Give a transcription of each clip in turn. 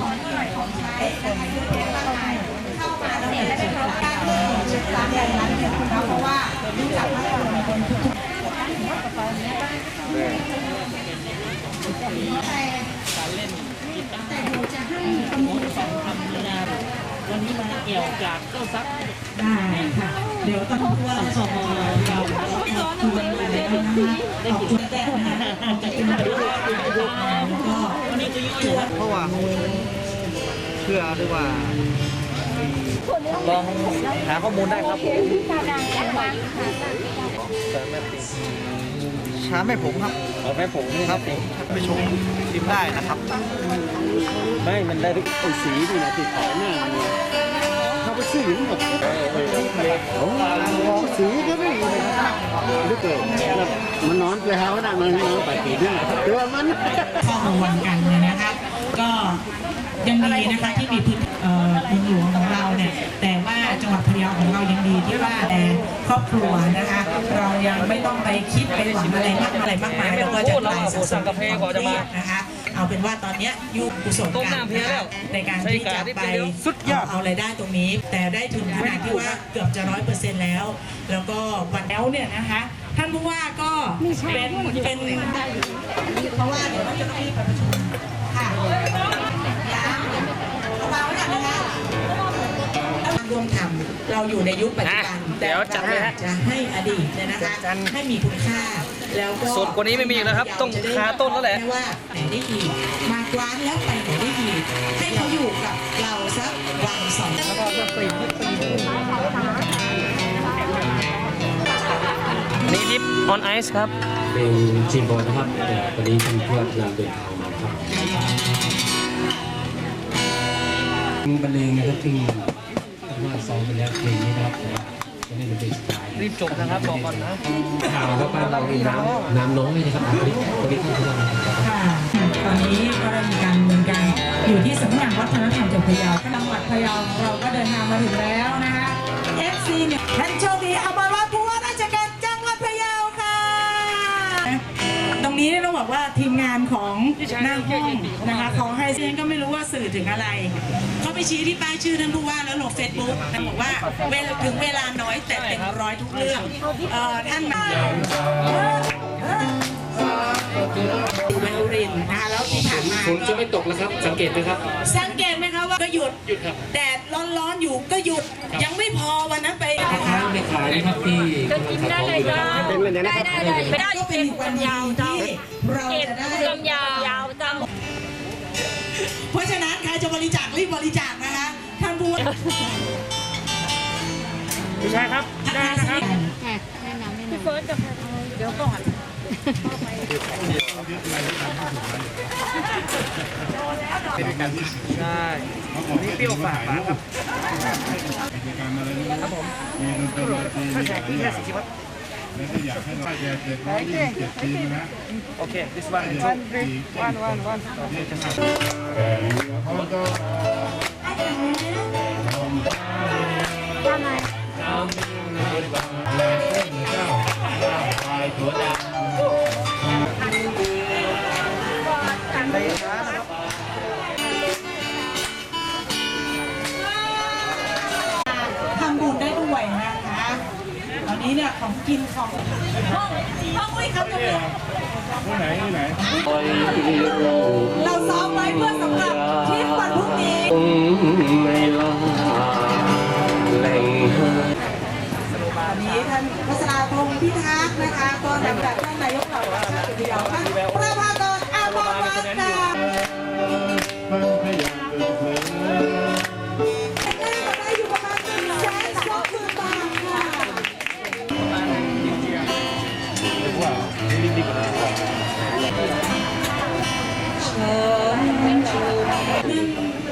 ของที่ไหนของใช้นะคะเยอะแยะมากมายเข้ามาแล้วเนี่ยได้รับการเปิดร้านใหญ่ร้านเดียคุณนะเพราะว่ารู้จักมากกว่าคนทุกแต่เดี๋ยวจะให้กำสองคำนะวันนี้มาเกี่ยวกับเจ้าซักได้ค่ะ เดี๋ยวต้องว่าสมเราคุยกันเลยนะคะขอบคุณแก้ เพราะว่าเชื่อหรือว่าลองหาข้อมูลได้ครับผมชาแม่ผมครับเอาแม่ผมนี่ครับผมไปชมชิมได้นะครับ ไม่มันได้ทุกไอ้สีนี่นะติดขายหน้าเนี่ยเขาไปซื้อหมดโอ้สีก็ไม่มีลึกเกินมันนอนไปหาว่านั่งมันนอนไปตีเนี่ยตัวมันเข้ารางวัลกันเนี่ยนะคะ ก็ยังดีนะคะที่มีพื้นเอ่อเมืองหลวงของเราเนี่ยแต่ว่าจังหวัดพะเยาของเรายังดีที่ว่าแต่ครอบครัวนะคะ เรายังไม่ต้องไปคิดไปหวังอะไรมากอะไรมากมายแล้วก็จะกลายสะสมความเครียดนะคะ เอาเป็นว่าตอนเนี้ยยุคกุศลกันนะคะในการที่จะไปเอารายได้ตรงนี้ แต่ได้ถึงขนาดที่ว่าเกือบจะร้อยเปอร์เซ็นต์แล้ว แล้วก็วันแล้วเนี่ยนะคะท่านผู้ว่าก็เป็นเป็นเพราะว่าเดี๋ยวเราจะต้องรีบไปประชุม ค่ะยังเอาวางไว้ก่อนนะคะร่วมทำเราอยู่ในยุคปัจจุบันเดี๋ยวจัดให้ให้ฮะจะให้อดีตเนี่ยนะคะจัดให้มีคุณค่าแล้วก็สดกว่านี้ไม่มีอีกแล้วครับ ต้องคาต้นแล้วแหละไม่ว่าไหนได้อีกมากว้านแล้วไปไหนได้อีกให้เขาอยู่กับเราสักวันสองแล้วก็ปลีกนี่ลิปออนไอซ์ครับ เป็นจีนบอลนะครับวันนี้ท่านผู้ว่ากำลังเดินทางมาครับ บรรเลงนะครับที่ว่าซ้อมไปแล้วเพลงนี้นะครับจะได้เป็นสไตล์รีบจบนะครับบอกก่อนนะข่าวครับบ้านเรามีน้ำน้ำน้อยนะครับอาทิตย์อาทิตย์ท่านผู้ว่านะครับค่ะตอนนี้ก็ได้มีการดำเนินการอยู่ที่สำนักงานวัฒนธรรมจังหวัดพะเยาจังหวัดพะเยาของเราก็เดินทางมาถึงแล้วนะคะ FC เนี่ยท่านโชคดีเอามาว่าผู้ว่า นี้เนี่ยต้องบอกว่าทีมงานของหน้าห้องนะคะเขาให้เซียนก็ไม่รู้ว่าสื่อถึงอะไร เขาไปชี้ที่ป้ายชื่อท่านผู้ว่าแล้วลงเฟซบุ๊กท่านบอกว่าเวลาถึงเวลาน้อยแต่เต็มร้อยทุกเรื่องเอ่อท่านมาเวลรินนะคะแล้วที่ผ่านมาฝนจะไม่ตกแล้วครับ สังเกตไหมครับ สังเกตไหมคะว่าก็หยุดหยุดครับแดดร้อนๆอยู่ก็หยุดยังไม่พอวันนั้นไปนะค้าคะไม่ขายนะครับที่กำลังขายของอยู่นะครับ เป็นเลยนะครับได้ได้ไม่ได้ก็เป็นอีกวันดีที่เราจะได้ลำยาวยาวจังเพราะฉะนั้นใครจะบริจาครีบบริจาคนะคะท่านผู้ว่าพี่ชายครับได้นะครับพี่เฟิร์สจะเดี๋ยวก่อนใช่นี่เปรี้ยวฝาดครับครับผมถ้าแขกที่แค่สิบครับแล้วก็ Okay, this one. And One, three, one, one, one. Okay, just... นนี้เนี่ยของกินของห้องห้องอุ้ยครับจะเป็นที่ไหนที่ไหนเราซ้อมไว้เพื่อสำหรับทริปวันพรุ่งนี้ไม่ลาแหล่งวันนี้ท่านวัชราพงศ์พิทักษ์นะคะก็นำจาก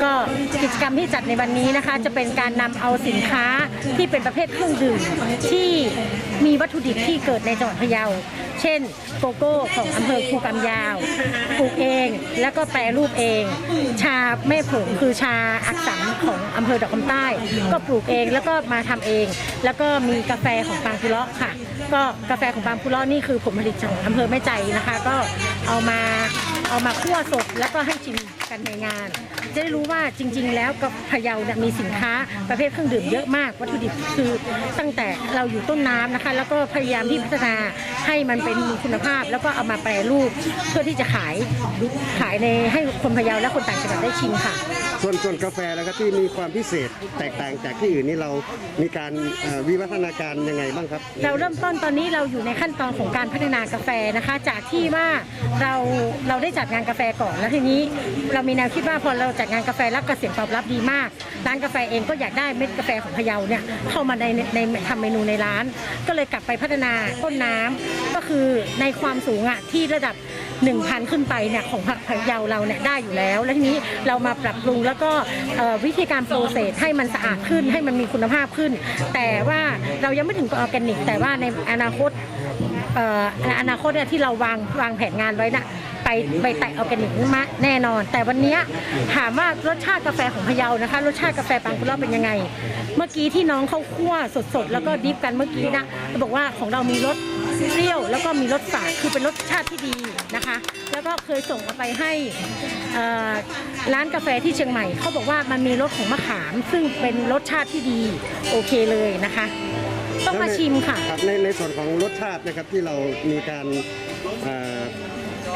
ก็กิจกรรมที่จัดในวันนี้นะคะ จะเป็นการนำเอาสินค้าที่เป็นประเภทเครื่องดื่มที่มีวัตถุดิบที่เกิดในจังหวัดพะเยา เช่น โกโก้ของอำเภอภูกำยาวปลูกเองแล้วก็แปรรูปเอง ชาแม่ผงคือชาอักษรของอำเภอดอกคำใต้ ก็ปลูกเองแล้วก็มาทำเอง แล้วก็มีกาแฟของปางคุเลาะค่ะ ก็กาแฟของปางคุเลาะนี่คือผลผลิตจากอำเภอแม่ใจนะคะ ก็เอามาเอามาคั่วสดแล้วก็ให้ชิม กันในงาน จะได้รู้ว่าจริง ๆ แล้วกับพะเยาเนี่ยมีสินค้าประเภทเครื่องดื่มเยอะมากวัตถุดิบคือตั้งแต่เราอยู่ต้นน้ำนะคะ แล้วก็พยายามที่พัฒนาให้มันเป็นมีคุณภาพ แล้วก็เอามาแปรรูป เพื่อที่จะขายขายในให้คนพะเยาและคนต่างจังหวัดได้ชิมค่ะ ส่วนส่วนกาแฟแล้วก็ที่มีความพิเศษแตกต่างจากที่อื่นนี่เรามีการเอ่อวิวัฒนาการยังไงบ้างครับ เราเริ่มต้นตอนนี้เราอยู่ในขั้นตอนของการพัฒนากาแฟนะคะ จากที่ว่าเราเราได้จัดงานกาแฟก่อนแล้วทีนี้เรามีแนวคิดว่าพอเราจัดงานกาแฟรับกระเสียงตอบรับดีมากร้านกาแฟเองก็อยากได้เม็ดกาแฟของพะเยาเนี่ยเข้ามาในในทำเมนูในร้าน ก็เลยกลับไปพัฒนาต้นน้ำก็คือในความสูงอะที่ระดับ 1,000 ขึ้นไปเนี่ยของผักพะเยาเราเนี่ยได้อยู่แล้ว แล้วทีนี้เรามาปรับปรุงแล้วก็วิธีการโปรเซสให้มันสะอาดขึ้นให้มันมีคุณภาพขึ้น แต่ว่าเรายังไม่ถึงกับออร์แกนิก แต่ว่าในอนาคตออในอนาคตเนี่ยที่เราวางวางแผนงานไว้นะ ไปไปแตะออร์แกนิกมาแน่นอน แต่วันนี้ถามว่ารสชาติกาแฟของพะเยานะคะ รสชาติกาแฟปังคุล่าเป็นยังไง เมื่อกี้ที่น้องเขาคั่วสดๆ แล้วก็ดิฟกันเมื่อกี้นะเขาบอกว่าของเรามีรสเปรี้ยวแล้วก็มีรสฝาดคือเป็นรสชาติที่ดีนะคะ แล้วก็เคยส่งเอาไปให้ร้านกาแฟที่เชียงใหม่เขาบอกว่ามันมีรสของมะขาม ซึ่งเป็นรสชาติที่ดีโอเคเลยนะคะ ต้องมาชิมค่ะในในส่วนของรสชาตินะครับที่เรามีการ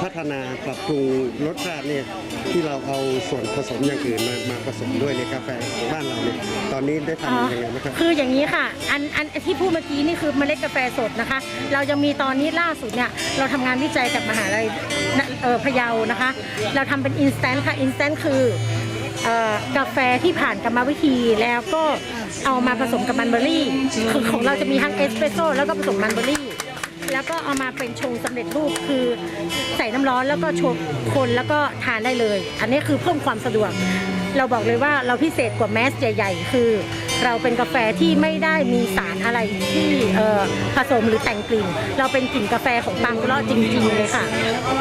พัฒนาปรับปรุงรสชาติเนี่ยที่เราเอาส่วนผสมอย่างอื่นมามาผสมด้วยในกาแฟของบ้านเราเนี่ยตอนนี้ได้ทำยังไงไหมครับ คืออย่างนี้ค่ะ อันอันที่พูดเมื่อกี้นี่คือเมล็ดกาแฟสดนะคะ เรายังมีตอนนี้ล่าสุดเนี่ยเราทำงานวิจัยกับมหาลัยเออพะเยานะคะ เราทำเป็นอินสแตนต์ค่ะอินสแตนต์คือกาแฟที่ผ่านกรรมวิธีแล้วก็เอามาผสมกับมันเบอร์รี่คือของเราจะมีทั้งเอสเปรสโซ่แล้วก็ผสมมันเบอร์รี่แล้วก็เอามาเป็นชงสำเร็จรูปคือ ใส่น้ำร้อนแล้วก็ชกคนแล้วก็ทานได้เลย อันนี้คือเพิ่มความสะดวก เราบอกเลยว่าเราพิเศษกว่าแมสใหญ่ ๆ คือ เราเป็นกาแฟที่ไม่ได้มีสารอะไรที่ผสมหรือแต่งกลิ่น เราเป็นกลิ่นกาแฟของปังเลาะจริงๆเลยค่ะ